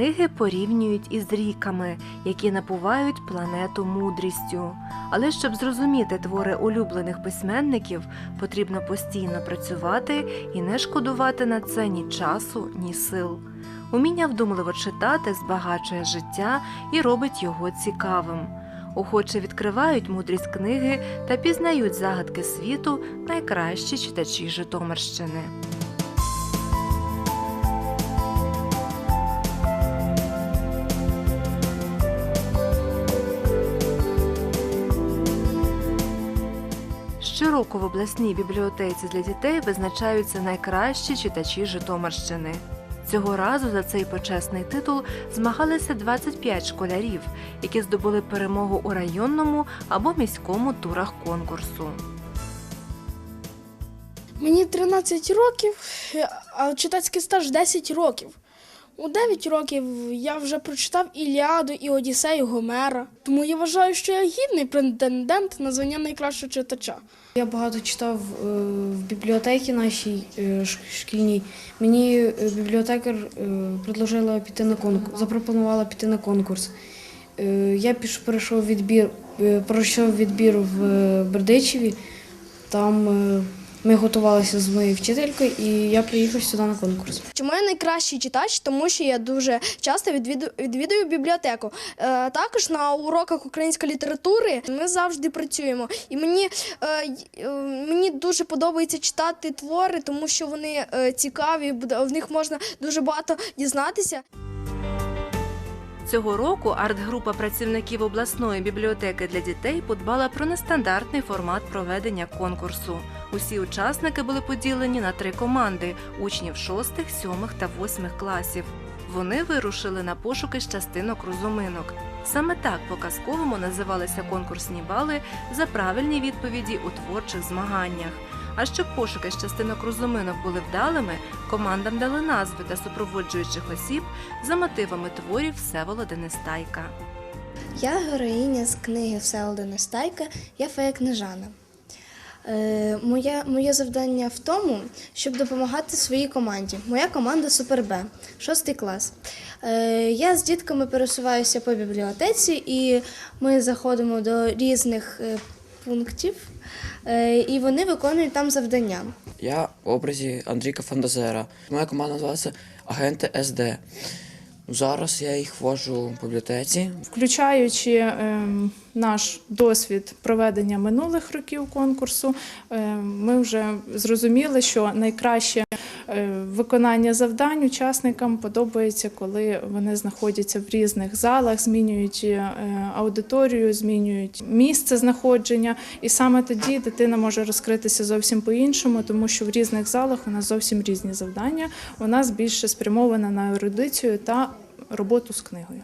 Книги порівнюють із ріками, які напувають планету мудрістю. Але щоб зрозуміти твори улюблених письменників, потрібно постійно працювати і не шкодувати на це ні часу, ні сил. Уміння вдумливо читати збагачує життя і робить його цікавим. Охоче відкривають мудрість книги та пізнають загадки світу найкращі читачі Житомирщини. Щороку в обласній бібліотеці для дітей визначаються найкращі читачі Житомирщини. Цього разу за цей почесний титул змагалися 25 школярів, які здобули перемогу у районному або міському турах конкурсу. Мені 13 років, а читацький стаж 10 років. У 9 років я вже прочитав Іліаду і Одіссею Гомера. Тому я вважаю, що я гідний претендент на звання найкращого читача. Я багато читав е, в бібліотеці нашій е, шкільній. Мені е, бібліотекар предложила піти на конкурс, запропонувала піти на конкурс. Я піш, перейшов відбір, пройшов відбір в Бердичеві. Там ми готувалися з моєю вчителькою, і я приїхав сюди на конкурс. Чому я найкращий читач? Тому що я дуже часто відвідую, бібліотеку. Е, також на уроках української літератури ми завжди працюємо. І мені, е, е, мені дуже подобається читати твори, тому що вони цікаві, в них можна дуже багато дізнатися. Цього року арт-група працівників обласної бібліотеки для дітей подбала про нестандартний формат проведення конкурсу. Усі учасники були поділені на три команди учнів 6, 7 та 8 класів. Вони вирушили на пошуки з частинок розуминок. Саме так по-казковому називалися конкурсні бали за правильні відповіді у творчих змаганнях. А щоб пошуки з частинок розуминок були вдалими, командам дали назви та супроводжуючих осіб за мотивами творів Всеволода Нестайка. Я героїня з книги Всеволода Нестайка, я фея книжана. Е, моє, моє завдання в тому, щоб допомагати своїй команді. Моя команда Супер Б, шостий клас. Е, я з дітками пересуваюся по бібліотеці, і ми заходимо до різних е, пунктів, і вони виконують там завдання. Я в образі Андрійка Фандазера. Моя команда називається Агенти СД. Зараз я їх ввожу в бібліотеці. Включаючи ем, наш досвід проведення минулих років конкурсу, ем, ми вже зрозуміли, що найкраще е, виконання завдань учасникам подобається, коли вони знаходяться в різних залах, змінюють е, аудиторію, змінюють місце знаходження, і саме тоді дитина може розкритися зовсім по-іншому, тому що в різних залах у нас зовсім різні завдання. У нас більше спрямована на ерудицію та роботу з книгою.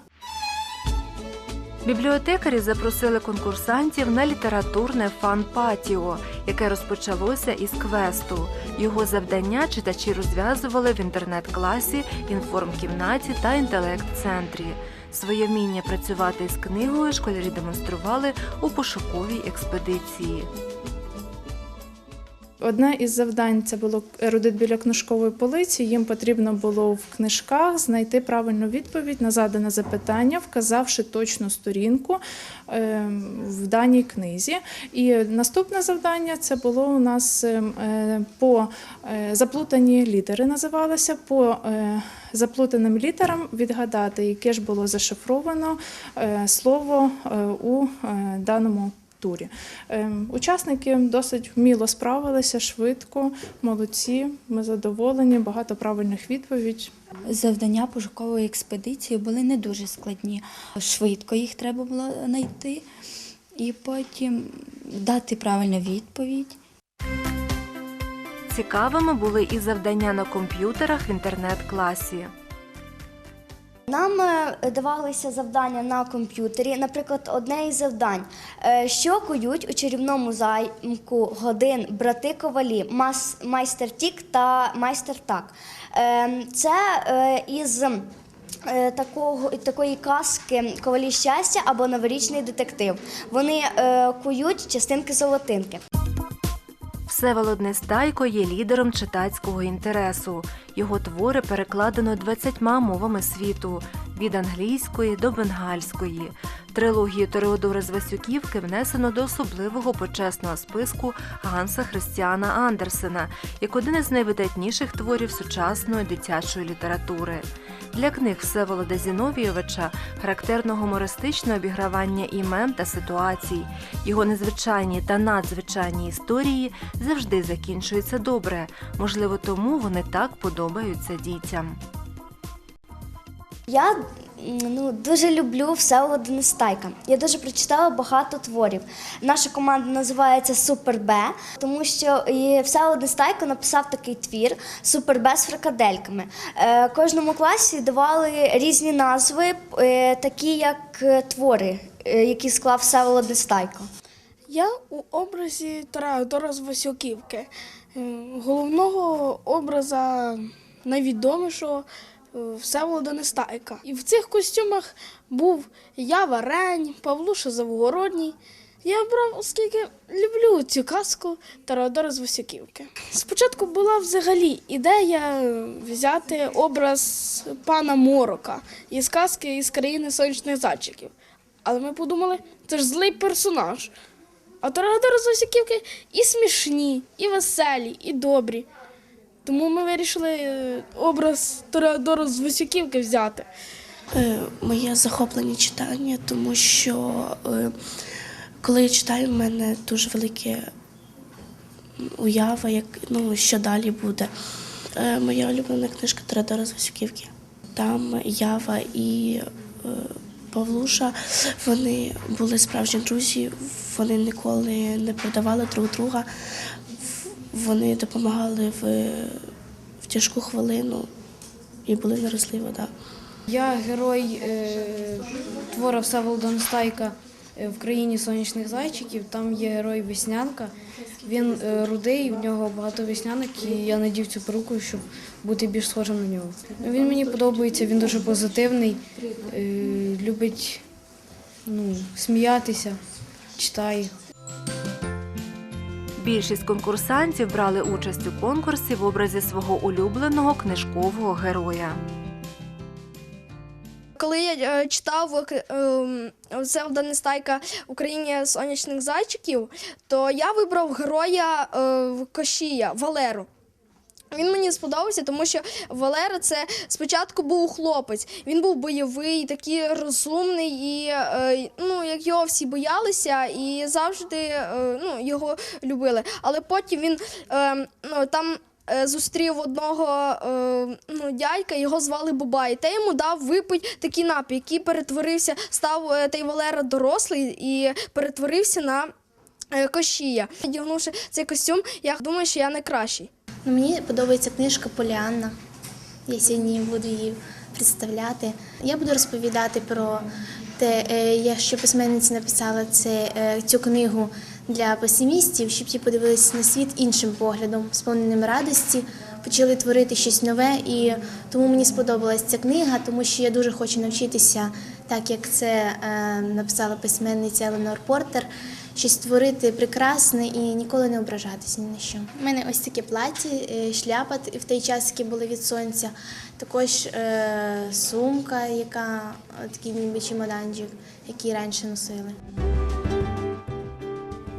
Бібліотекарі запросили конкурсантів на літературне фан-патіо, яке розпочалося із квесту. Його завдання читачі розв'язували в інтернет-класі, інформкімнаті та інтелект-центрі. Своє вміння працювати із книгою школярі демонстрували у пошуковій експедиції. Одне із завдань це було ерудит біля книжкової полиці. Їм потрібно було в книжках знайти правильну відповідь на задане запитання, вказавши точну сторінку е, в даній книзі. І наступне завдання це було у нас е, е, по е, заплутані літери, називалося по е, заплутаним літерам відгадати, яке ж було зашифровано слово у даному турі. Ем, Учасники досить вміло справилися, швидко, молодці. Ми задоволені, багато правильних відповідей. Завдання пошукової експедиції були не дуже складні. Швидко їх треба було знайти і потім дати правильну відповідь. Цікавими були і завдання на комп'ютерах в інтернет-класі. Нам е, давалися завдання на комп'ютері. Наприклад, одне із завдань, е, що кують у чарівному замку годин брати ковалі, майстер Тік та майстер Так. Е, Це із такого, такої казки Ковалі щастя або новорічний детектив. Вони кують частинки золотинки. Всеволод Нестайко є лідером читацького інтересу. Його твори перекладено 20 мовами світу від англійської до бенгальської. Трилогію Тореодора з Васюківки внесено до особливого почесного списку Ганса Христіана Андерсена як один із найвидатніших творів сучасної дитячої літератури. Для книг Всеволода Зіновійовича характерно гумористичне обігравання імен та ситуацій. Його незвичайні та надзвичайні історії завжди закінчуються добре. Можливо, тому вони так подобаються дітям. Я ну, дуже люблю Всеволода Нестайка. Я дуже прочитала багато творів. Наша команда називається Супер Б, тому що і Всеволод Нестайко написав такий твір Супер Б з фрикадельками. Е, кожному класі давали різні назви, е, такі як е, твори, е, які склав Всеволод Нестайко. Я у образі Тореодора з Васюківки, е, головного образа найвідомішого Всеволода Нестайка. І в цих костюмах був я Варень, Павлуша Завгородній. Я обрав, оскільки люблю цю казку Тореодора з Васюківки. Спочатку була взагалі ідея взяти образ пана Морока із казки із країни сонячних зайчиків. Але ми подумали, це ж злий персонаж. А Тореадори з Васюківки і смішні, і веселі, і добрі. Тому ми вирішили е, образ Тореадора з Васюківки взяти. Е, Моє захоплення читання, тому що е, коли я читаю, в мене дуже велике уява, як, ну, що далі буде. Моя улюблена книжка Теодора з Васюківки. Там Ява і Павлуша, вони були справжні друзі, вони ніколи не продавали друг друга, вони допомагали в, в тяжку хвилину і були нерозлива вода. Я герой е, твора Всеволода Нестайка е, в країні сонячних зайчиків. Там є герой Веснянка. Він е, рудий, в нього багато веснянок, і я надів цю перуку, щоб бути більш схожим на нього. Він мені подобається, він дуже позитивний, е, любить ну, сміятися, читає. Більшість конкурсантів брали участь у конкурсі в образі свого улюбленого книжкового героя. Коли я е, читав е, ем, Всеволода Нестайка в Україні сонячних зайчиків, то я вибрав героя е, Кошія Валеру. Він мені сподобався, тому що Валера це спочатку був хлопець. Він був бойовий, такий розумний, і е, ну, як його всі боялися і завжди е, ну, його любили. Але потім він е, ну, там. Зустрів одного ну, дядька, його звали Бубай. Та йому дав випить такий напій, який перетворився, став той Валера дорослий і перетворився на кошія. Одягнувши цей костюм, я думаю, що я найкращий. Ну, мені подобається книжка Поліанна. Я сьогодні буду її представляти. Я буду розповідати про те, е, що письменниця написала це, е, цю книгу для песимістів, щоб ті подивилися на світ іншим поглядом, сповненим радості, почали творити щось нове. І тому мені сподобалась ця книга, тому що я дуже хочу навчитися, так як це е, написала письменниця Еленор Портер, щось творити прекрасне і ніколи не ображатись ні на що. У мене ось таке плаття, е, шляпа в той час, які були від сонця, також е, сумка, яка е, такий ніби чемоданчик, який раніше носили.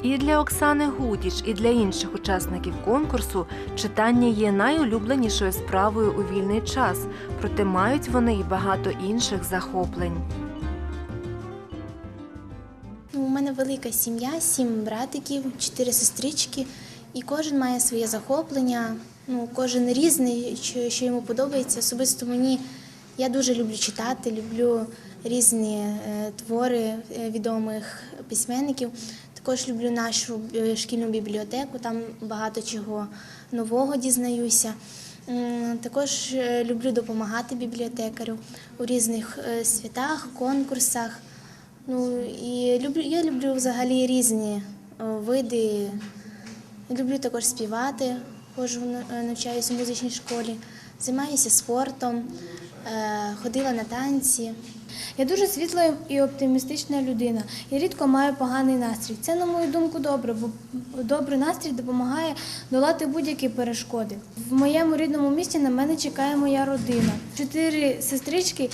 І для Оксани Гудіч, і для інших учасників конкурсу читання є найулюбленішою справою у вільний час, проте мають вони й багато інших захоплень. Велика сім'я, сім братиків, чотири сестрички, і кожен має своє захоплення. Ну, кожен різний, що, йому подобається. Особисто мені я дуже люблю читати, люблю різні е, твори е, відомих письменників. Також люблю нашу е, шкільну бібліотеку, там багато чого нового дізнаюся. Також люблю допомагати бібліотекарю у різних святах, конкурсах. Ну і люблю, я люблю взагалі різні види. Люблю також співати, ходжу е, навчаюся в музичній школі, займаюся спортом, е, ходила на танці. Я дуже світла і оптимістична людина. Я рідко маю поганий настрій. Це, на мою думку, добре, бо добрий настрій допомагає долати будь-які перешкоди. В моєму рідному місті на мене чекає моя родина. Чотири сестрички,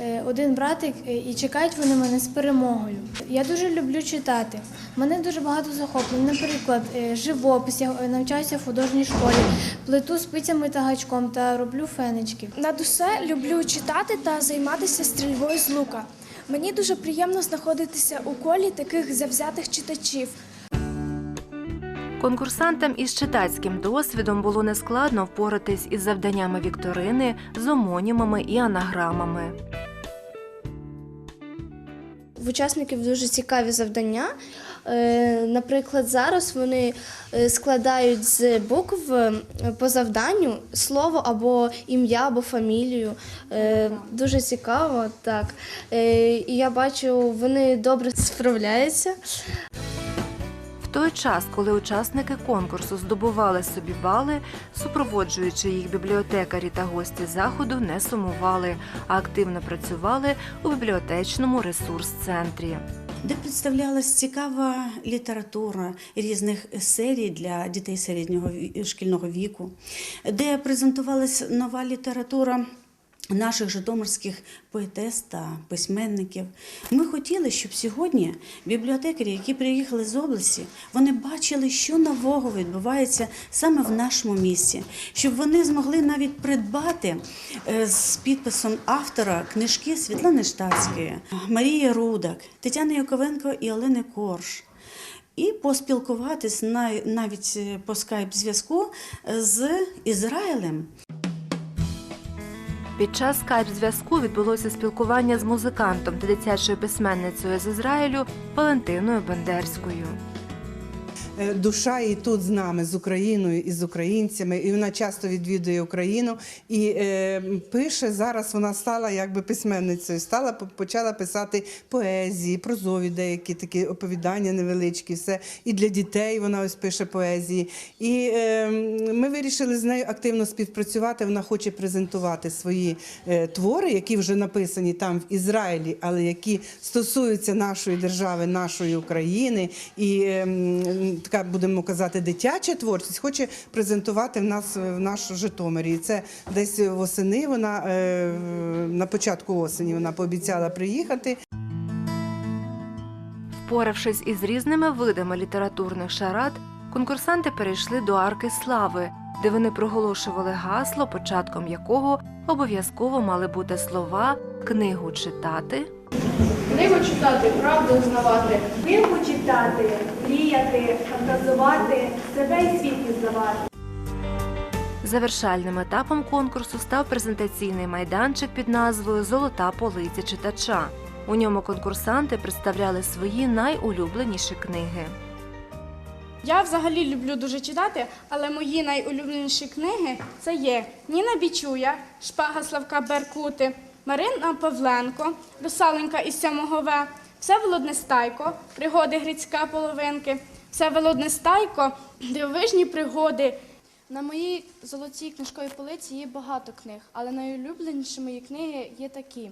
е, один братик, е, і чекають вони мене з перемогою. Я дуже люблю читати. Мене дуже багато захоплень. Наприклад, е, живопис, я навчаюся в художній школі, плету спицями та гачком та роблю фенечки. Над усе люблю читати та займатися стрільбою з лука. Мені дуже приємно знаходитися у колі таких завзятих читачів. Конкурсантам із читацьким досвідом було нескладно впоратись із завданнями вікторини, з омонімами і анаграмами. В учасників дуже цікаві завдання. Е, Наприклад, зараз вони е, складають з букв е, по завданню слово або ім'я, або фамілію. Дуже цікаво, так. І я бачу, вони добре справляються. В той час, коли учасники конкурсу здобували собі бали, супроводжуючи їх бібліотекарі та гості заходу не сумували, а активно працювали у бібліотечному ресурс-центрі. Де представлялась цікава література різних серій для дітей середнього шкільного віку, де презентувалась нова література. Наших житомирських поетес та письменників. Ми хотіли, щоб сьогодні бібліотекарі, які приїхали з області, вони бачили, що нового відбувається саме в нашому місті, щоб вони змогли навіть придбати е, з підписом автора книжки Світлани Штацької, Марії Рудак, Тетяни Яковенко і Олени Корж. І поспілкуватись на- навіть е, по скайп-зв'язку е, з Ізраїлем. Під час скайп-зв'язку відбулося спілкування з музикантом та дитячою письменницею з Ізраїлю Валентиною Бендерською. Е, Душа і тут з нами, з Україною і з українцями, і вона часто відвідує Україну і е, пише зараз. Вона стала якби письменницею, стала почала писати поезії, прозові деякі такі оповідання невеличкі. Все і для дітей вона ось пише поезії. І е, ми вирішили з нею активно співпрацювати. Вона хоче презентувати свої е, твори, які вже написані там в Ізраїлі, але які стосуються нашої держави, нашої України. І е, така будемо казати, дитяча творчість хоче презентувати в нас е, в наш Житомирі. І це десь восени. Вона е, на початку осені вона пообіцяла приїхати. Впоравшись із різними видами літературних шарад, конкурсанти перейшли до арки слави, де вони проголошували гасло, початком якого обов'язково мали бути слова книгу читати. Книгу читати, правду знавати. Книгу читати, мріяти, фантазувати, себе і світ пізнавати. Завершальним етапом конкурсу став презентаційний майданчик під назвою Золота полиця читача. У ньому конкурсанти представляли свої найулюбленіші книги. Я взагалі люблю дуже читати, але мої найулюбленіші книги це є Ніна Бічуя, Шпага Славка Беркути, Марина Павленко, Русаленька із сьомого В, Всеволод Нестайко, Пригоди Грицька половинки, Всеволод Нестайко, Дивовижні пригоди. На моїй золотій книжковій полиці є багато книг, але найулюбленіші мої книги є такі: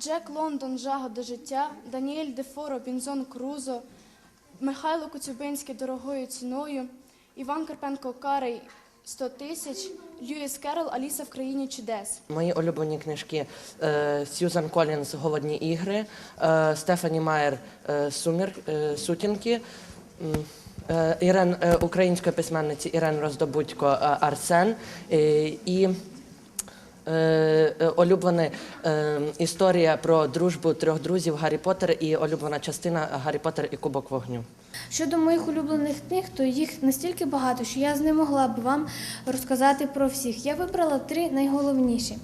Джек Лондон Жага до життя, Даніель Дефо Робінзон Крузо, Михайло Коцюбинський дорогою ціною, Іван Карпенко Карий 100 тисяч, Льюіс Керол Аліса в країні чудес. Мої улюблені книжки е, Сьюзан Колінс Голодні ігри, е, Стефані Майер е, Сумір, Сутінки, Ірен української письменниці Ірен Роздобудько Арсен і улюблена історія про дружбу трьох друзів Гаррі Поттер і улюблена частина Гаррі Поттер і Кубок вогню. Щодо моїх улюблених книг, то їх настільки багато, що я не могла б вам розказати про всіх. Я вибрала три найголовніші.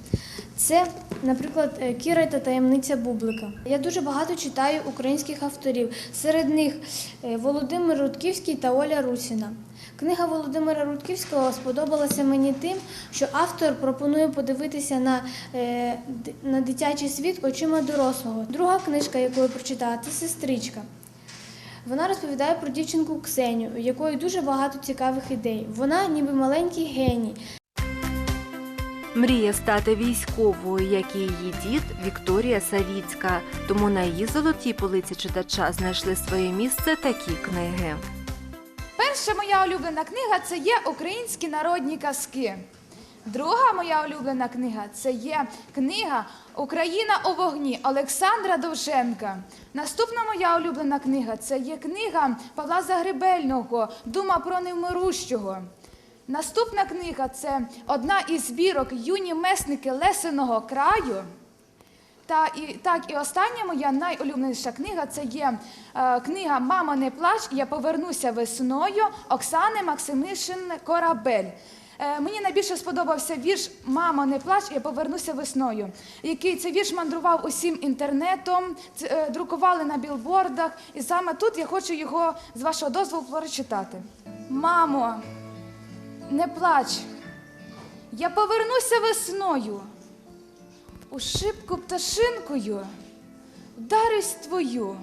Це, наприклад, е, Кіра та таємниця Бублика. Я дуже багато читаю українських авторів. Серед них е, Володимир Рудківський та Оля Русіна. Книга Володимира Рудківського сподобалася мені тим, що автор пропонує подивитися на, е, на дитячий світ очима дорослого. Друга книжка, яку я прочитала, сестричка. Вона розповідає про дівчинку Ксенію, у якої дуже багато цікавих ідей. Вона ніби маленький геній. Мріє стати військовою, як і її дід Вікторія Савіцька. Тому на її золотій полиці читача знайшли своє місце такі книги. Перша моя улюблена книга це є українські народні казки. Друга моя улюблена книга це є книга Україна у вогні Олександра Довженка. Наступна моя улюблена книга це є книга Павла Загребельного Дума про невмирущого. Наступна книга це одна із збірок Юні месники Лесиного краю. Та і так, і остання моя найулюбленіша книга це є е, книга Мама, не плач, я повернуся весною Оксани Максимишин Корабель. Е, мені найбільше сподобався вірш Мамо, не плач, я повернуся весною, який цей вірш мандрував усім інтернетом, е, друкували на білбордах, і саме тут я хочу його з вашого дозволу прочитати. Мамо, не плач, я повернуся весною. У шибку пташинкою вдарюсь твою.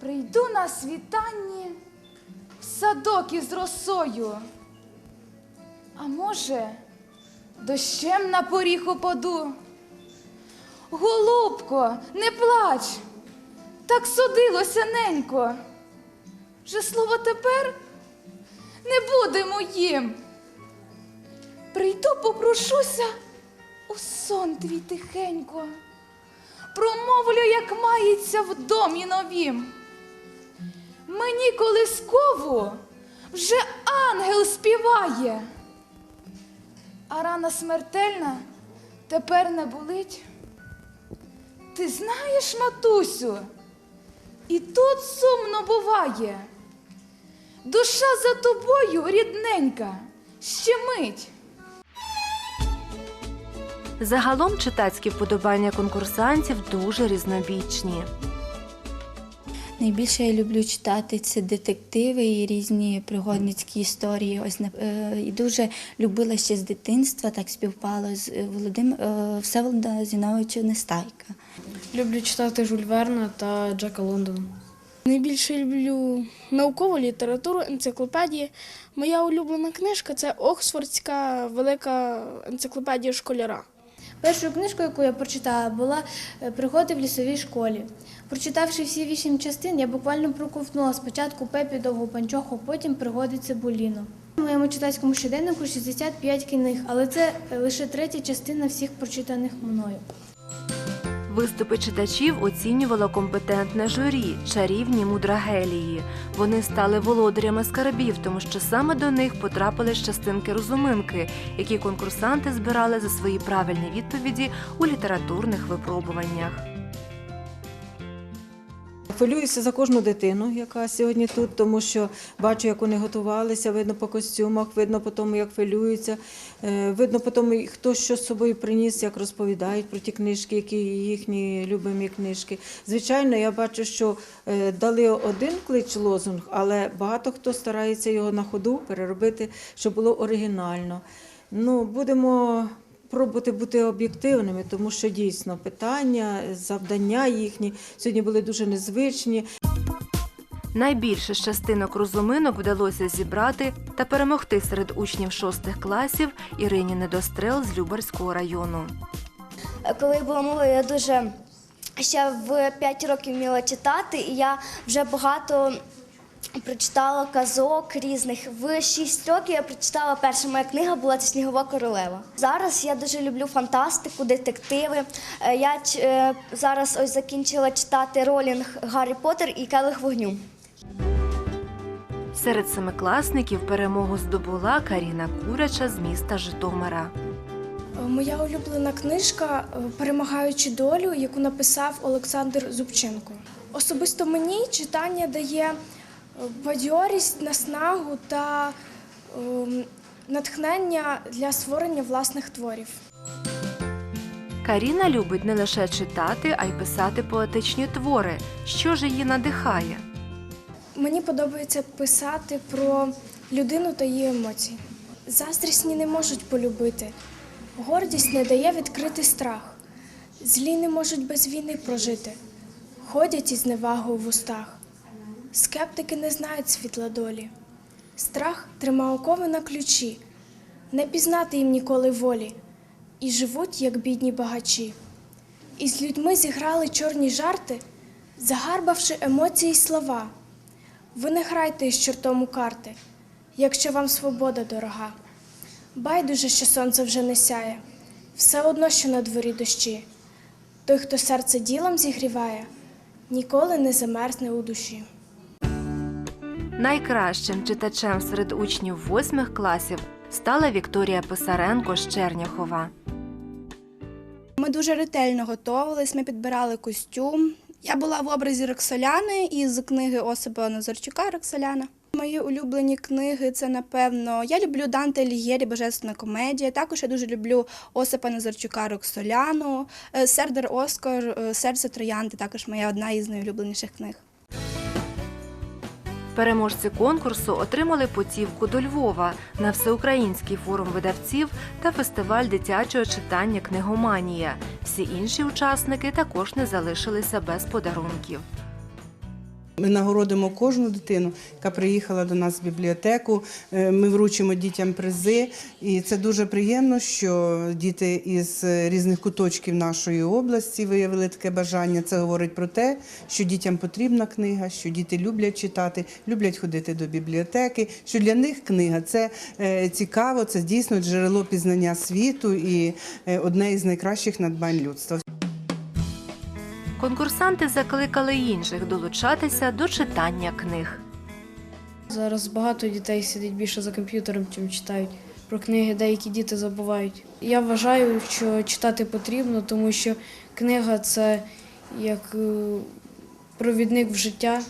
Прийду на світанні в садок із росою. А може, дощем на поріг упаду. Голубко, не плач, так судилося ненько. Вже слово тепер не буде моїм. Прийду, попрошуся у сон твій тихенько, промовлю, як мається в домі новім. Мені колискову вже ангел співає, а рана смертельна тепер не болить. Ти знаєш, матусю, і тут сумно буває. Душа за тобою, рідненька, щемить. Загалом читацькі вподобання конкурсантів дуже різнобічні. Найбільше я люблю читати це детективи і різні пригодницькі історії. Ось е, і дуже любила ще з дитинства, так співпало з е, Володим е, Всеволода Зіновича Нестайка. Люблю читати Жюль Верна та Джека Лондона. Найбільше люблю наукову літературу, енциклопедії. Моя улюблена книжка це Оксфордська велика енциклопедія школяра. Першою книжкою, яку я прочитала, була е, Пригоди в лісовій школі. Прочитавши всі вісім частин, я буквально проковтнула спочатку Пепі довгу панчоху, потім пригоди Цибуліно. У моєму читацькому щоденнику 65 книг, але це е, лише третя частина всіх прочитаних мною. Виступи читачів оцінювало компетентне журі, чарівні мудрагелії. Вони стали володарями скарбів, тому що саме до них потрапили частинки розуминки, які конкурсанти збирали за свої правильні відповіді у літературних випробуваннях. Хвилююся за кожну дитину, яка сьогодні тут, тому що бачу, як вони готувалися, видно по костюмах, видно по тому, як хвилюються, е, видно по тому, хто що з собою приніс, як розповідають про ті книжки, які їхні любимі книжки. Звичайно, я бачу, що е, дали один клич лозунг, але багато хто старається його на ходу переробити, щоб було оригінально. Ну, будемо пробувати бути об'єктивними, тому що дійсно питання, завдання їхні сьогодні були дуже незвичні. Найбільше з частинок розуминок вдалося зібрати та перемогти серед учнів шостих класів Ірині Недострел з Любарського району. Коли була мова, я дуже ще в 5 років вміла читати, і я вже багато прочитала казок різних. В 6 років я прочитала перша моя книга була це Снігова королева. Зараз я дуже люблю фантастику, детективи. Е, Я е, зараз ось закінчила читати Ролінг Гаррі Поттер і Келих вогню. Серед семикласників перемогу здобула Каріна Куряча з міста Житомира. Моя улюблена книжка е, Перемагаючи долю, яку написав Олександр Зубченко. Особисто мені читання дає е, бадьорість, наснагу та ем, натхнення для створення власних творів. Каріна любить не лише читати, а й писати поетичні твори. Що ж її надихає? Мені подобається писати про людину та її емоції. Заздрісні не можуть полюбити. Гордість не дає відкрити страх. Злі не можуть без війни прожити. Ходять із невагою в устах. Скептики не знають світла долі. Страх трима окови на ключі. не пізнати їм ніколи волі, і живуть, як бідні багачі. І з людьми зіграли чорні жарти, загарбавши емоції й слова. Ви не грайте із чортом у карти, якщо вам свобода дорога. Байдуже, що сонце вже не сяє, все одно, що на дворі дощі. Той, хто серце ділом зігріває, ніколи не замерзне у душі. Найкращим читачем серед учнів восьмих класів стала Вікторія Писаренко з Черняхова. Ми дуже ретельно готувались, ми підбирали костюм. Я була в образі Роксоляни із книги Осипа Назарчука Роксоляна. Мої улюблені книги це, напевно, я люблю Данте Алігєрі, Божественна комедія. Також я дуже люблю Осипа Назарчука Роксоляну, е, Сердар Оскар, Серце Троянди також моя одна із найулюбленіших книг. Переможці конкурсу отримали путівку до Львова на всеукраїнський форум видавців та фестиваль дитячого читання Книгоманія. Всі інші учасники також не залишилися без подарунків. Ми нагородимо кожну дитину, яка приїхала до нас в бібліотеку. Е, Ми вручимо дітям призи, і це дуже приємно, що діти із різних куточків нашої області виявили таке бажання. Це говорить про те, що дітям потрібна книга, що діти люблять читати, люблять ходити до бібліотеки. Що для них книга це е, цікаво, це дійсно джерело пізнання світу і е, одне із найкращих надбань людства. Конкурсанти закликали інших долучатися до читання книг. Зараз багато дітей сидить більше за комп'ютером, чим читають. Про книги деякі діти забувають. Я вважаю, що читати потрібно, тому що книга це як е, провідник в життя.